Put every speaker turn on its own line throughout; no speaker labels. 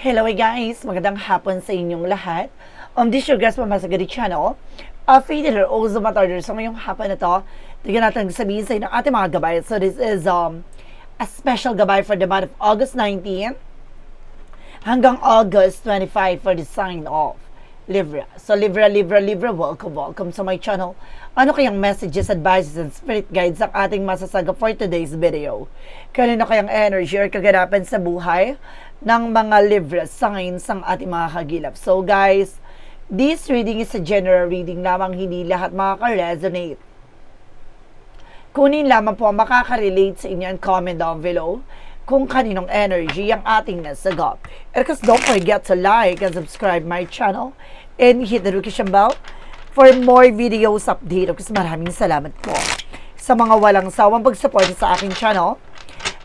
Hello guys! Magandang hapon sa inyong lahat. Um, this is your guest from Masagadi Channel. Uh, Faith Healer, also Matarder. So ngayong hapon na to, tignan natin sabihin sa inyo ng ating mga gabay. So this is um, a special gabay for the month of August 19 hanggang August 25 for the sign of Libra. So Libra, Libra, Libra, welcome, welcome to my channel. Ano kayang messages, advices, and spirit guides ang ating masasaga for today's video? Kanino kayang energy or kaganapan sa buhay ng mga Libra signs ang ating mga kagilap? So guys, this reading is a general reading lamang, hindi lahat makaka-resonate. Kunin lamang po ang makaka-relate sa inyo and comment down below kung kaninong energy ang ating nasagap. And because don't forget to like and subscribe my channel and hit the notification bell for more videos update. Kasi maraming salamat po sa mga walang sawang pagsuporta sa aking channel.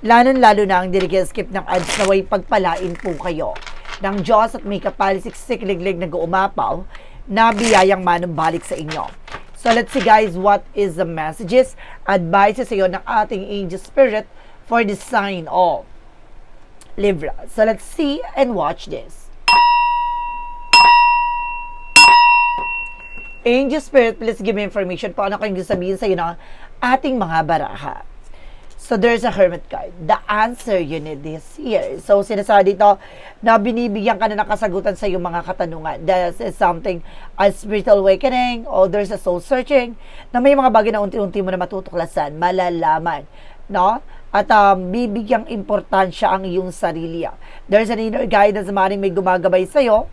Lalo-lalo na ang skip ng ads na way pagpalain po kayo ng Diyos at may kapalisiksik liglig na guumapaw na biyayang manumbalik sa inyo. So let's see guys, what is the messages, advices sa iyo ng ating angel spirit for the sign of Libra. So let's see and watch this. Angel Spirit, please give me information po ano kayong sabihin sa iyo ng ating mga baraha. So there's a hermit card. The answer you need is here. So sinasabi dito na binibigyan ka na ng kasagutan sa iyong mga katanungan. This is something, a spiritual awakening, or there's a soul searching, na may mga bagay na unti-unti mo na matutuklasan, malalaman. No? At um, bibigyang importansya ang iyong sarili. There's an inner guidance maaaring may gumagabay sa'yo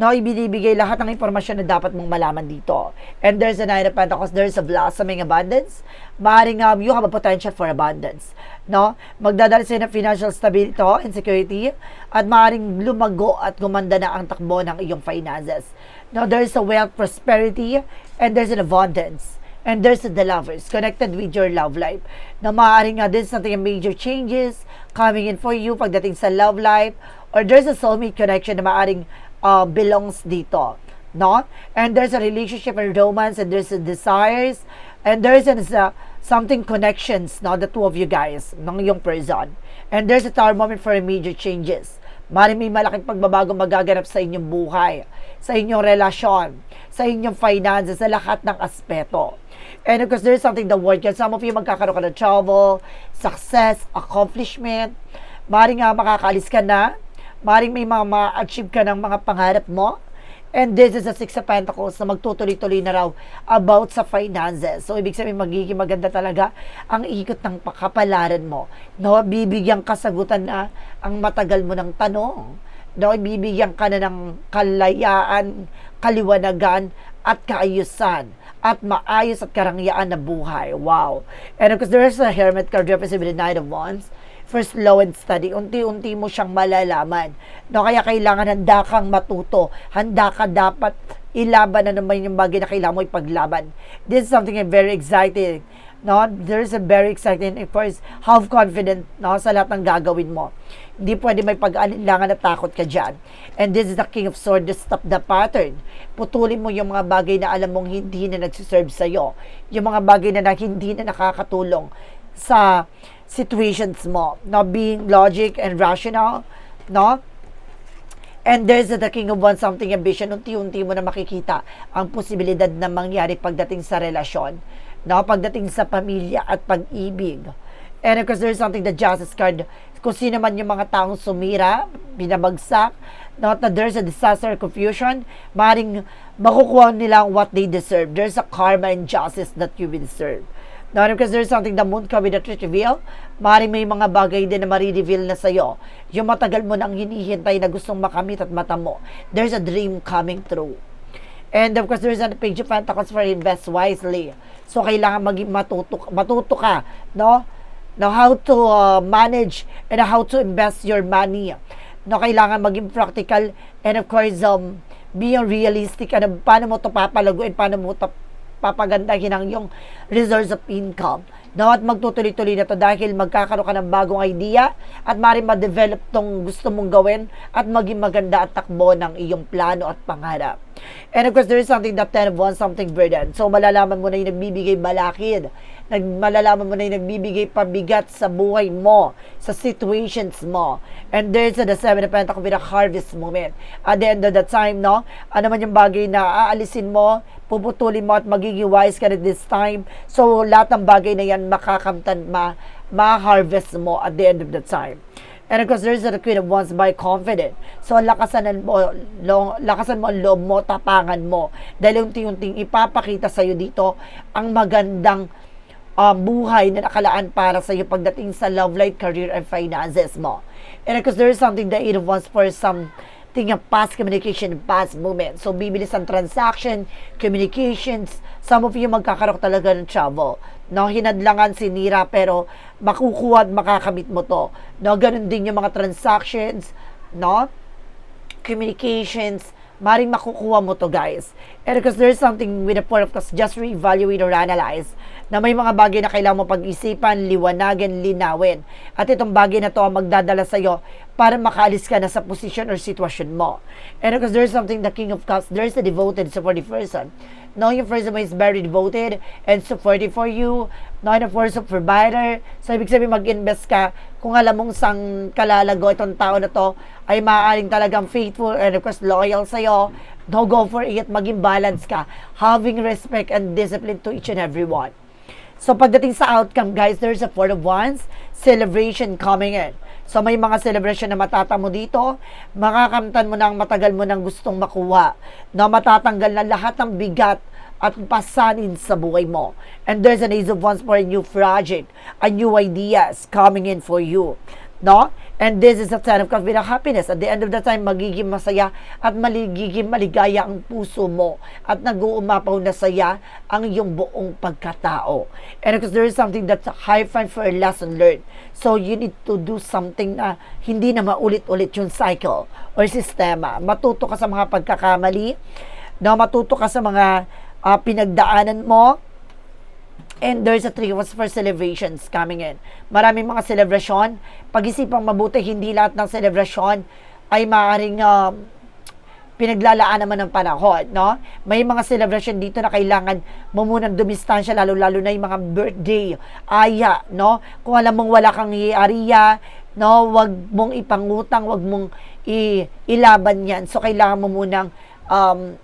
no, ibinibigay lahat ng impormasyon na dapat mong malaman dito. And there's a Nine of Pentacles, there's a blossoming abundance. Maring um, you have a potential for abundance. No? Magdadala sa'yo ng financial stability and security at maring lumago at gumanda na ang takbo ng iyong finances. No, there's a wealth, prosperity, and there's an abundance. And there's the lovers connected with your love life. Na maaaring nga din something major changes coming in for you pagdating sa love life or there's a soulmate connection na maaaring uh, belongs dito. No? And there's a relationship and romance and there's a desires and there's a, uh, something connections, no? The two of you guys, ng yung person. And there's a tower moment for major changes. Mari may malaking pagbabago magaganap sa inyong buhay, sa inyong relasyon, sa inyong finances, sa lahat ng aspeto. And of course, there's something the word can. Some of you magkakaroon ka ng travel, success, accomplishment. Maring nga makakaalis ka na. Maring may mga ma-achieve ka ng mga pangarap mo. And this is a Six of Pentacles na magtutuloy-tuloy na raw about sa finances. So, ibig sabihin, magiging maganda talaga ang ikot ng kapalaran mo. No, bibigyan kasagutan na ang matagal mo ng tanong. No, bibigyan ka na ng kalayaan, kaliwanagan, at kaayusan at maayos at karangyaan na buhay. Wow. And of course, there's a hermit card representing the Knight of Wands for slow and steady. Unti-unti mo siyang malalaman. No, kaya kailangan handa kang matuto. Handa ka dapat ilaban na naman yung bagay na kailangan mo ipaglaban. This is something very excited. No, there's a very exciting of course, have confidence no, sa lahat ng gagawin mo. Hindi pwede may pag-alinlangan na takot ka dyan. And this is the King of Swords to stop the pattern. Putulin mo yung mga bagay na alam mong hindi na nagsiserve sa'yo. Yung mga bagay na, na hindi na nakakatulong sa situations mo. No, being logic and rational, no? And there's the King of Wands, something ambition, unti-unti mo na makikita ang posibilidad na mangyari pagdating sa relasyon, no? pagdating sa pamilya at pag-ibig. And of course, there's something the Justice card, kung sino man yung mga taong sumira, binabagsak, not na there's a disaster, confusion, maring makukuha nila what they deserve. There's a karma and justice that you will deserve. Now, because there's something the moon with the reveal, maaaring may mga bagay din na marireveal na sa'yo. Yung matagal mo nang hinihintay na gustong makamit at mata mo. There's a dream coming true. And of course, there's a page of pentacles for invest wisely. So, kailangan maging matuto, matuto ka, no? Now, how to uh, manage and how to invest your money. No, kailangan maging practical and of course, um, being realistic. Ano, paano mo to papalaguin, paano mo to papagandahin ang yung resource of income. No, at magtutuloy-tuloy na to dahil magkakaroon ka ng bagong idea at maaaring ma-develop tong gusto mong gawin at maging maganda at takbo ng iyong plano at pangarap. And of course, there is something that 10 of Wands, something burden. So, malalaman mo na yung nagbibigay balakid. Nag, malalaman mo na yung nagbibigay pabigat sa buhay mo, sa situations mo. And there's the Seven of Pentacles with a harvest moment. At the end of the time, no? Ano man yung bagay na aalisin mo, puputulin mo at magiging wise ka na this time. So, lahat ng bagay na yan makakamtan, ma, ma-harvest mo at the end of the time. And of course, there's the Queen of Wands by confident. So, lakasan mo, lo, lakasan mo ang loob mo, tapangan mo. Dahil unti-unting ipapakita sa'yo dito ang magandang um, buhay na nakalaan para sa iyo pagdating sa love life, career, and finances mo. And of course, there is something that it wants for some of past communication, past movement. So, bibilis ang transaction, communications. Some of you magkakaroon talaga ng trouble. No, hinadlangan si Nira pero makukuha at makakamit mo to. No, ganun din yung mga transactions, no? Communications, maring makukuha mo to guys. And because there's something with the four of cups, just reevaluate or analyze na may mga bagay na kailangan mo pag-isipan, liwanagan, linawin. At itong bagay na to ang magdadala sa'yo para makaalis ka na sa position or sitwasyon mo. And because there's something, the King of Cups, there's a devoted, supportive person. Knowing yung person is very devoted and supportive for you. Knowing the force of provider. So, ibig sabihin mag-invest ka kung alam mong sang kalalago itong tao na to ay maaaring talagang faithful and of course loyal sa'yo. No, go for it. Maging balance ka. Having respect and discipline to each and every one. So, pagdating sa outcome, guys, there's a Four of Wands celebration coming in. So, may mga celebration na matata mo dito. Makakamtan mo na ang matagal mo nang gustong makuha. Na matatanggal na lahat ng bigat at pasanin sa buhay mo. And there's an Ace of Wands for a new project, a new ideas coming in for you. No? And this is a sign of a happiness. At the end of the time, magiging masaya at maligiging maligaya ang puso mo. At nag-uumapaw na saya ang iyong buong pagkatao. And because there is something that's high fun for a lesson learned. So you need to do something na hindi na maulit-ulit yung cycle or sistema. Matuto ka sa mga pagkakamali, na matuto ka sa mga ah, pinagdaanan mo, And there's a three was for celebrations coming in. Maraming mga celebration. Pag-isipang mabuti, hindi lahat ng celebration ay maaaring um, pinaglalaan naman ng panahon, no? May mga celebration dito na kailangan mo munang dumistansya, lalo-lalo na yung mga birthday, aya, no? Kung alam mong wala kang iariya, no? Wag mong ipangutang, wag mong i- ilaban yan. So, kailangan mo munang um,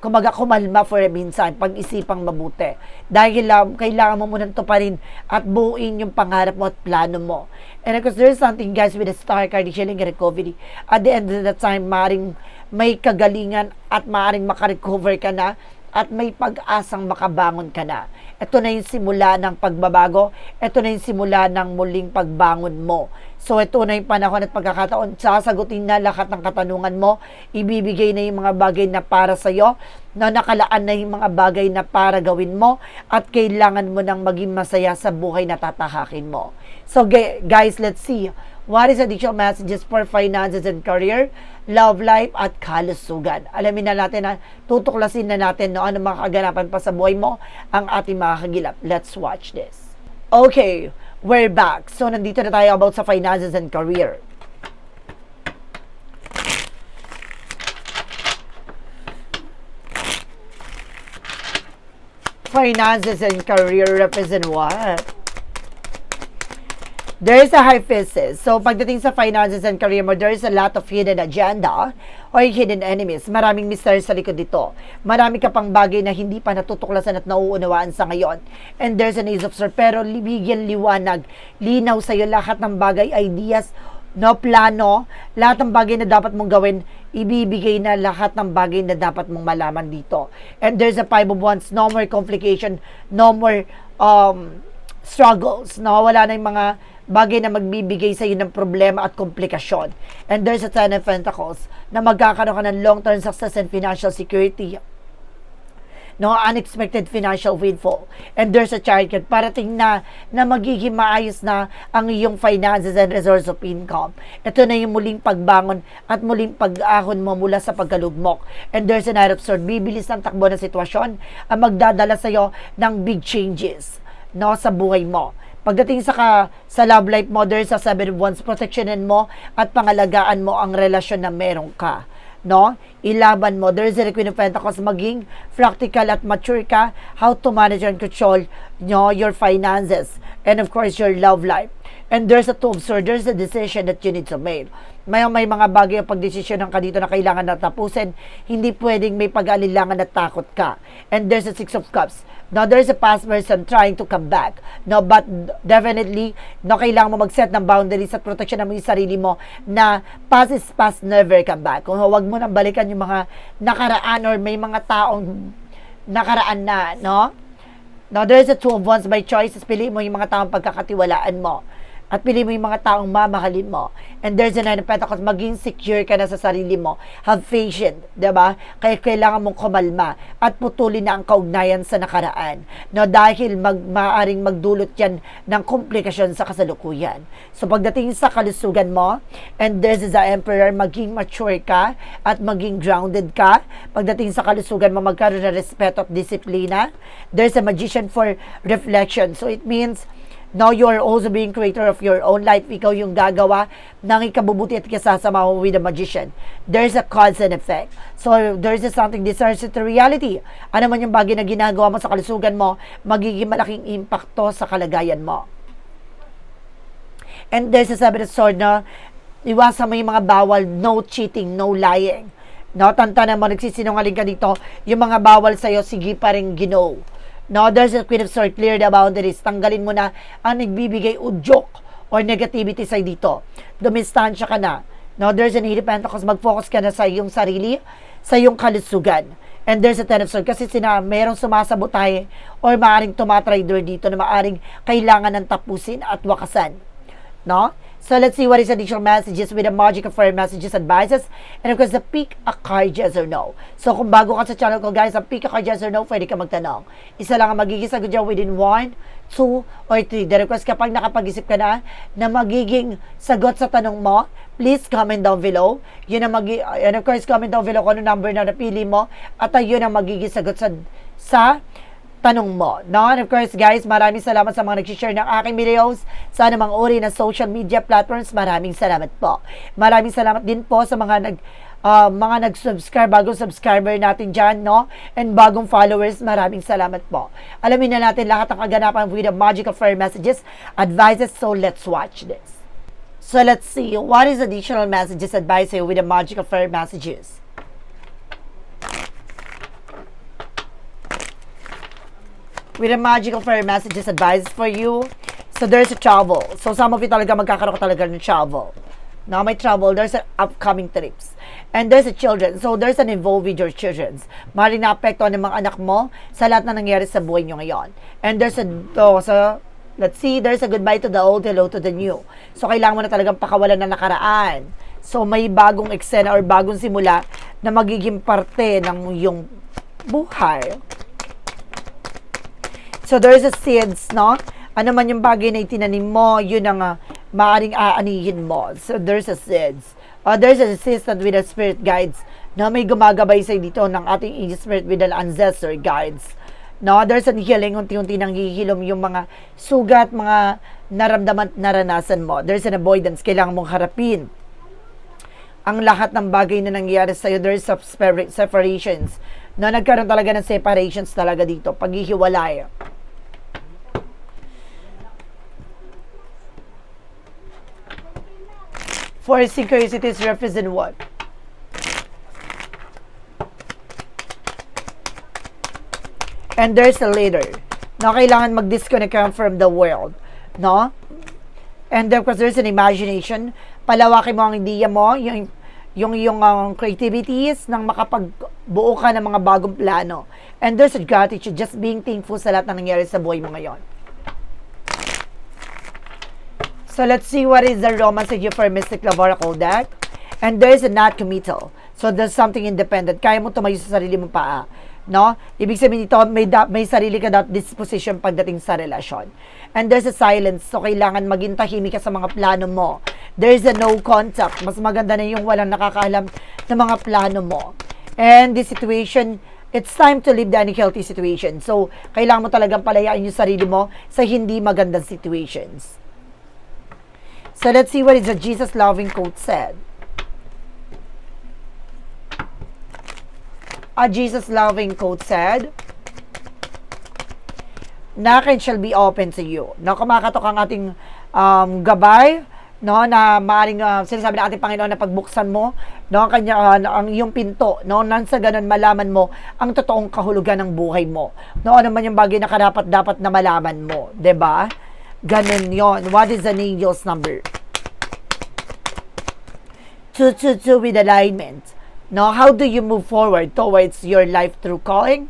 kumaga kumalma for a minsan, pag-isipang mabuti. Dahil um, kailangan mo munang tuparin at buuin yung pangarap mo at plano mo. And of course, there's something guys with the star card, healing recovery. At the end of the time, maring may kagalingan at maring makarecover ka na at may pag-asang makabangon ka na. Ito na yung simula ng pagbabago. Ito na yung simula ng muling pagbangon mo. So, ito na yung panahon at pagkakataon. Sasagutin na lahat ng katanungan mo. Ibibigay na yung mga bagay na para sa'yo. Na nakalaan na yung mga bagay na para gawin mo. At kailangan mo nang maging masaya sa buhay na tatahakin mo. So, gu- guys, let's see. What is additional messages for finances and career, love life, at kalusugan? Alamin na natin na tutuklasin na natin no, ano mga kaganapan pa sa buhay mo ang ating mga kagilap. Let's watch this. Okay, we're back. So, nandito na tayo about sa finances and career. Finances and career represent what? There is a hyphesis. So, pagdating sa finances and career mo, there is a lot of hidden agenda or hidden enemies. Maraming mystery sa likod dito. Marami ka pang bagay na hindi pa natutuklasan at nauunawaan sa ngayon. And there's an ace of swords. Pero libigyan liwanag, linaw sa'yo lahat ng bagay, ideas, no plano, lahat ng bagay na dapat mong gawin, ibibigay na lahat ng bagay na dapat mong malaman dito. And there's a five of wands, no more complication, no more um, struggles, no? Wala na yung mga bagay na magbibigay sa iyo ng problema at komplikasyon. And there's a Ten of Pentacles na magkakaroon ka ng long-term success and financial security. No, unexpected financial windfall. And there's a chariot parating na na magiging maayos na ang iyong finances and resource of income. Ito na yung muling pagbangon at muling pag-ahon mo mula sa pagkalugmok. And there's a Knight of Swords. Bibilis ng takbo ng sitwasyon ang magdadala sa iyo ng big changes no sa buhay mo. Pagdating sa ka, sa love life mo, there's a seven wands, protectionin mo at pangalagaan mo ang relasyon na meron ka. no? Ilaban mo. There's a Queen of Pentacles, maging practical at mature ka, how to manage and control no, your finances, and of course, your love life. And there's a of swords, there's a decision that you need to make. May, may mga bagay ang pagdesisyonan ka dito na kailangan na tapusin. Hindi pwedeng may pag-alilangan at takot ka. And there's a six of cups. Now, there's a past person trying to come back. No, but definitely, no, kailangan mo mag-set ng boundaries at protection ng yung sarili mo na past is past, never come back. Kung huwag mo nang balikan yung mga nakaraan or may mga taong nakaraan na, no? Now, there's a two of wands by choices. Pili mo yung mga taong pagkakatiwalaan mo. At pili mo yung mga taong mamahalin mo. And there's a nine of pentacles. Maging secure ka na sa sarili mo. Have patience. 'di ba? Kaya kailangan mong kumalma. At putulin na ang kaugnayan sa nakaraan. No, dahil mag, maaaring magdulot yan ng komplikasyon sa kasalukuyan. So, pagdating sa kalusugan mo, and there's the emperor, maging mature ka at maging grounded ka. Pagdating sa kalusugan mo, magkaroon ng respeto at disiplina. There's a magician for reflection. So, it means, Now you are also being creator of your own life. Ikaw yung gagawa ng ikabubuti at kasasama mo with a magician. There's a cause and effect. So there's a something discerns to reality. Ano man yung bagay na ginagawa mo sa kalusugan mo, magiging malaking impacto sa kalagayan mo. And there's a seven sword na iwasan mo yung mga bawal, no cheating, no lying. No, tantanan mo, nagsisinungaling ka dito, yung mga bawal sa'yo, sige pa rin ginaw. No, there's a Queen of Swords, clear the boundaries. Tanggalin mo na ang nagbibigay udyok or negativity sa dito. Dumistansya ka na. No, there's an Eight of Pentacles, mag-focus ka na sa iyong sarili, sa iyong kalusugan. And there's a Ten of Swords, kasi sina, merong sumasabotay or maaring tumatrader dito na maaring kailangan ng tapusin at wakasan. No? So let's see what is additional messages with the magic of fire messages advices. And of course, the pick a card yes or no. So kung bago ka sa channel ko guys, ang pick a card yes or no, pwede ka magtanong. Isa lang ang magiging sagot dyan within 1, 2, or 3. The request kapag nakapag-isip ka na na magiging sagot sa tanong mo, please comment down below. Yun ang magi and of course, comment down below kung ano number na napili mo at uh, yun ang magiging sagot sa sa tanong mo. No? And of course, guys, maraming salamat sa mga nag-share ng aking videos sa anumang uri ng social media platforms. Maraming salamat po. Maraming salamat din po sa mga nag uh, mga nag-subscribe, bagong subscriber natin dyan, no? And bagong followers, maraming salamat po. Alamin na natin lahat ng kaganapan with the magical fire messages, advices, so let's watch this. So let's see, what is additional messages advice with the magical fire messages? With a magical fairy messages advice for you. So there's a travel. So some of you talaga magkakaroon ka talaga ng travel. Now may travel, there's an upcoming trips. And there's a children. So there's an involved with your children. Maaaring naapektuhan ng mga anak mo sa lahat na nangyari sa buhay nyo ngayon. And there's a, oh, so, let's see, there's a goodbye to the old, hello to the new. So kailangan mo na talagang pakawalan ng nakaraan. So may bagong eksena or bagong simula na magiging parte ng iyong buhay. So there's a seeds, no? Ano man yung bagay na itinanim mo, yun ang uh, maaaring aanihin mo. So there's a seeds. Uh, there's an assistant with the spirit guides na may gumagabay sa dito ng ating spirit with the ancestor guides. No, there's an healing, unti-unti nang hihilom yung mga sugat, mga naramdaman at naranasan mo. There's an avoidance, kailangan mong harapin ang lahat ng bagay na nangyayari sa'yo. There's separations. No, nagkaroon talaga ng separations talaga dito. Paghihiwalay. For synchronicities represent what? And there's a leader na kailangan mag-disconnect ka from the world. No? And of course, there's an imagination. Palawakin mo ang idea mo, yung yung yung um, creativities nang makapagbuo ka ng mga bagong plano. And there's a gratitude, just being thankful sa lahat na nangyari sa buhay mo ngayon. So let's see what is the romance you for Mystic Love Oracle deck. And there's a not committal. So there's something independent. Kaya mo tumayo sa sarili mong paa. No? Ibig sabihin nito, may, da- may sarili ka dapat disposition pagdating sa relasyon. And there's a silence. So kailangan maging tahimik ka sa mga plano mo. There's a no contact. Mas maganda na yung walang nakakaalam ng mga plano mo. And this situation, it's time to leave the unhealthy situation. So, kailangan mo talagang palayain yung sarili mo sa hindi magandang situations. So let's see what is the Jesus loving quote said. a Jesus loving quote said, Knocking shall be open to you. No, kumakatok ang ating um, gabay, no, na maaring uh, sinasabi ng ating Panginoon na pagbuksan mo, no, ang kanya uh, ang iyong pinto, no, nang sa ganun malaman mo ang totoong kahulugan ng buhay mo. No, ano man yung bagay na karapat dapat na malaman mo, 'di ba? Ganun 'yon. What is an angel's number? 222 with alignment. Now, how do you move forward towards your life through calling?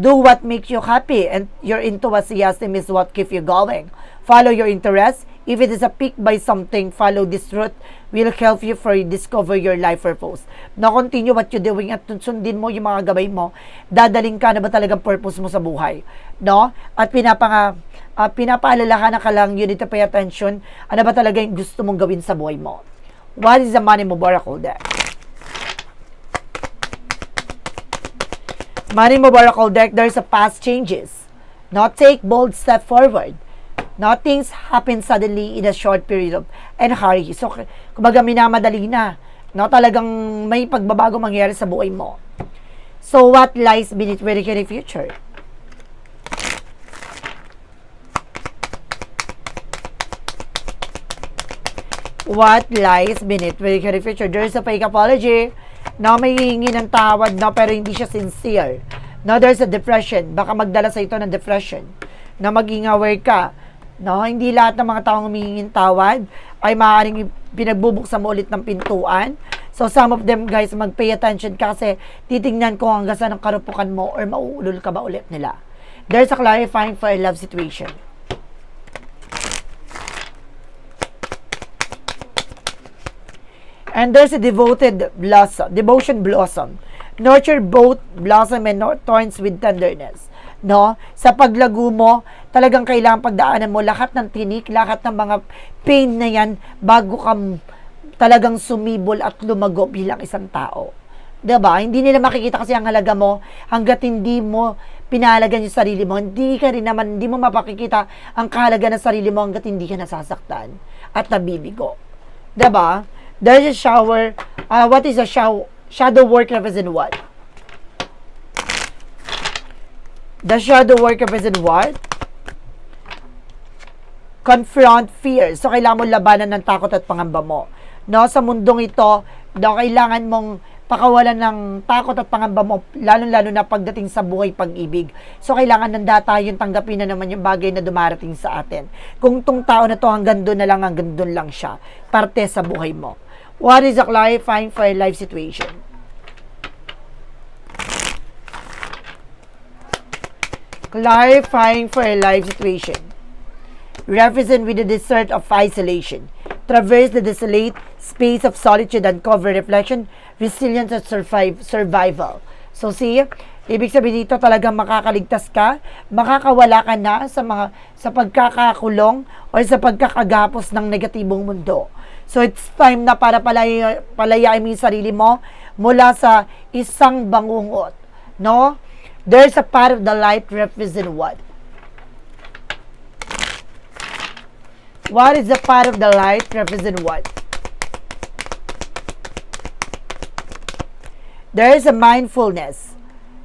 Do what makes you happy and your enthusiasm is what keeps you going. Follow your interests. If it is a pick by something, follow this route will help you for discover your life purpose. Na continue what you're doing at sundin mo yung mga gabay mo, dadaling ka na ba talagang purpose mo sa buhay. No? At pinapanga, uh, pinapaalalahan ka lang, you need to pay attention, ano ba talaga yung gusto mong gawin sa buhay mo. What is the money mo oracle deck? Money mo oracle deck, there's a past changes. Not take bold step forward. Not things happen suddenly in a short period of and hurry. So, kumbaga minamadali na. No, talagang may pagbabago mangyayari sa buhay mo. So, what lies beneath very future? What lies beneath very future. There's a fake apology na may hihingi ng tawad na pero hindi siya sincere. No, there's a depression. Baka magdala sa ito ng depression. Na maging aware ka. No, hindi lahat ng mga taong humihingin tawad ay maaaring pinagbubuksan mo ulit ng pintuan. So, some of them, guys, mag-pay attention kasi titingnan ko hanggang saan ang karupukan mo or mauulol ka ba ulit nila. There's a clarifying for a love situation. And there's a devoted blossom, devotion blossom. Nurture both blossom and thorns with tenderness. No? Sa paglago mo, talagang kailangan pagdaanan mo lahat ng tinik, lahat ng mga pain na yan bago ka talagang sumibol at lumago bilang isang tao. 'Di ba? Hindi nila makikita kasi ang halaga mo hangga't hindi mo pinahalagan yung sarili mo. Hindi ka rin naman, hindi mo mapakikita ang kahalaga ng sarili mo hangga't hindi ka nasasaktan at nabibigo. 'Di ba? There's a shower. Uh, what is a show, shadow work represent what? The shadow work represent what? Confront fear. So, kailangan mo labanan ng takot at pangamba mo. No, sa mundong ito, no, kailangan mong pakawalan ng takot at pangamba mo, lalo-lalo na pagdating sa buhay pag-ibig. So, kailangan nanda tayong tanggapin na naman yung bagay na dumarating sa atin. Kung tong tao na to hanggang doon na lang, hanggang doon lang siya, parte sa buhay mo. What is a clarifying for a life situation? Clarifying for a life situation. Represent with the desert of isolation. Traverse the desolate space of solitude, uncover reflection, resilience at survive, survival. So see, ibig sabihin dito talagang makakaligtas ka, makakawala ka na sa mga sa pagkakakulong o sa pagkakagapos ng negatibong mundo. So it's time na para palay, palayain mo yung sarili mo mula sa isang bangungot. No? There's a part of the light represent what? What is the part of the light represent what? There is a mindfulness.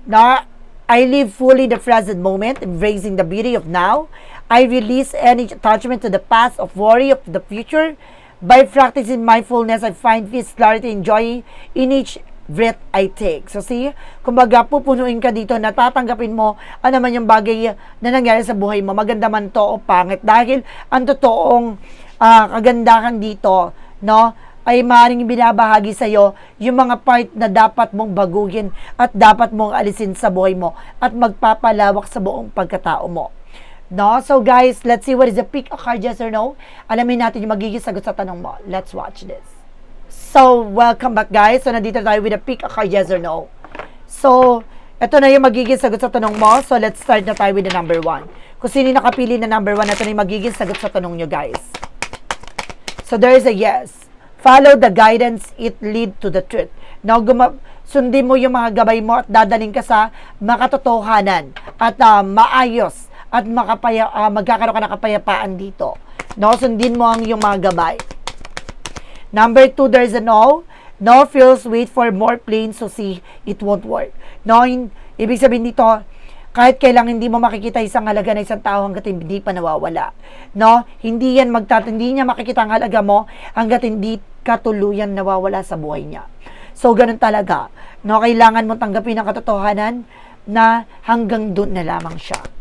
Now, I live fully the present moment, embracing the beauty of now. I release any attachment to the past of worry of the future By practicing mindfulness, I find peace, clarity, and joy in each breath I take. So see, kumbaga pupunuin ka dito, natatanggapin mo ano man yung bagay na nangyari sa buhay mo, maganda man to o pangit. Dahil ang totoong uh, kagandahan dito, no, ay maaaring binabahagi sa iyo yung mga part na dapat mong baguhin at dapat mong alisin sa buhay mo at magpapalawak sa buong pagkatao mo. No? So guys, let's see what is the pick a card, yes or no. Alamin natin yung magiging sagot sa tanong mo. Let's watch this. So, welcome back guys. So, nandito tayo with a pick a card, yes or no. So, ito na yung magiging sagot sa tanong mo. So, let's start na tayo with the number one. Kung sino nakapili na number one, ito na yung magiging sagot sa tanong nyo guys. So, there is a yes. Follow the guidance, it lead to the truth. Now, guma- sundin mo yung mga gabay mo at dadaling ka sa makatotohanan at uh, maayos at makapaya, uh, magkakaroon ka ng kapayapaan dito. No, sundin mo ang iyong mga gabay. Number two, there's a no. No feels wait for more plain so see it won't work. No, hin- ibig sabihin dito, kahit kailang hindi mo makikita isang halaga ng isang tao hanggat hindi pa nawawala. No? Hindi yan magtat hindi niya makikita ang halaga mo hanggat hindi ka tuluyan nawawala sa buhay niya. So, ganun talaga. No, kailangan mo tanggapin ang katotohanan na hanggang doon na lamang siya.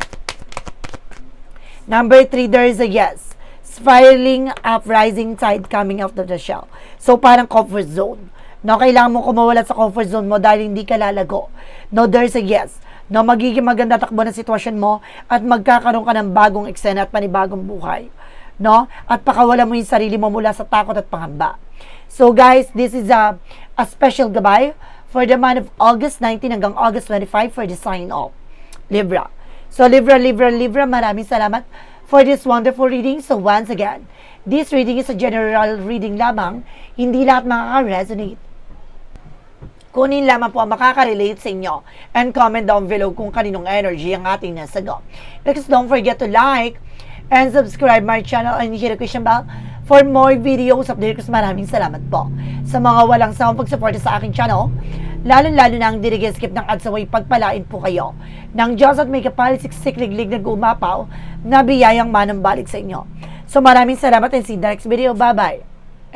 Number three, there is a yes. Spiraling up, rising tide coming out of the shell. So, parang comfort zone. No, kailangan mo kumawala sa comfort zone mo dahil hindi ka lalago. No, there's a yes. No, magiging maganda takbo ng sitwasyon mo at magkakaroon ka ng bagong eksena at panibagong buhay. No? At pakawala mo yung sarili mo mula sa takot at pangamba. So guys, this is a, a special gabay for the month of August 19 hanggang August 25 for the sign off. Libra. So Libra, Libra, Libra, maraming salamat for this wonderful reading. So once again, this reading is a general reading lamang. Hindi lahat makaka-resonate. Kunin lamang po ang makaka-relate sa inyo and comment down below kung kaninong energy ang ating nasagot. Because don't forget to like and subscribe my channel and hit the question bell for more videos update ko. Maraming salamat po sa mga walang sawang pagsuporta sa aking channel. Lalo-lalo na ang dirigay skip ng ads away pagpalain po kayo ng Diyos at may kapal siksikliglig na gumapaw na biyayang manambalik sa inyo. So maraming salamat and see you next video. Bye-bye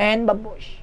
and babush!